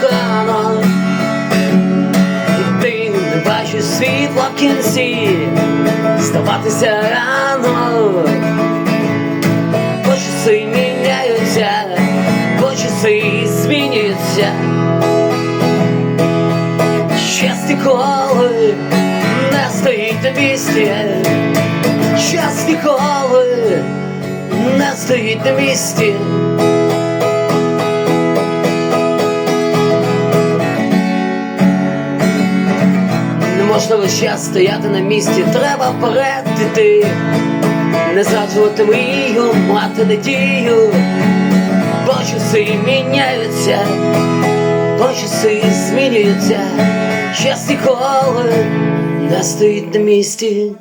погано, і ти не бачиш світла в кінці, здаватися рано, бо часи міняються, бо часи змінюються. Час ніколи не стоїть на місці, час ніколи не стоїть на місці. Можна весь стояти на місці, треба вперед іти, не зраджувати мрію, мати надію, бо часи міняються, бо часи змінюються, час ніколи не стоїть на місці.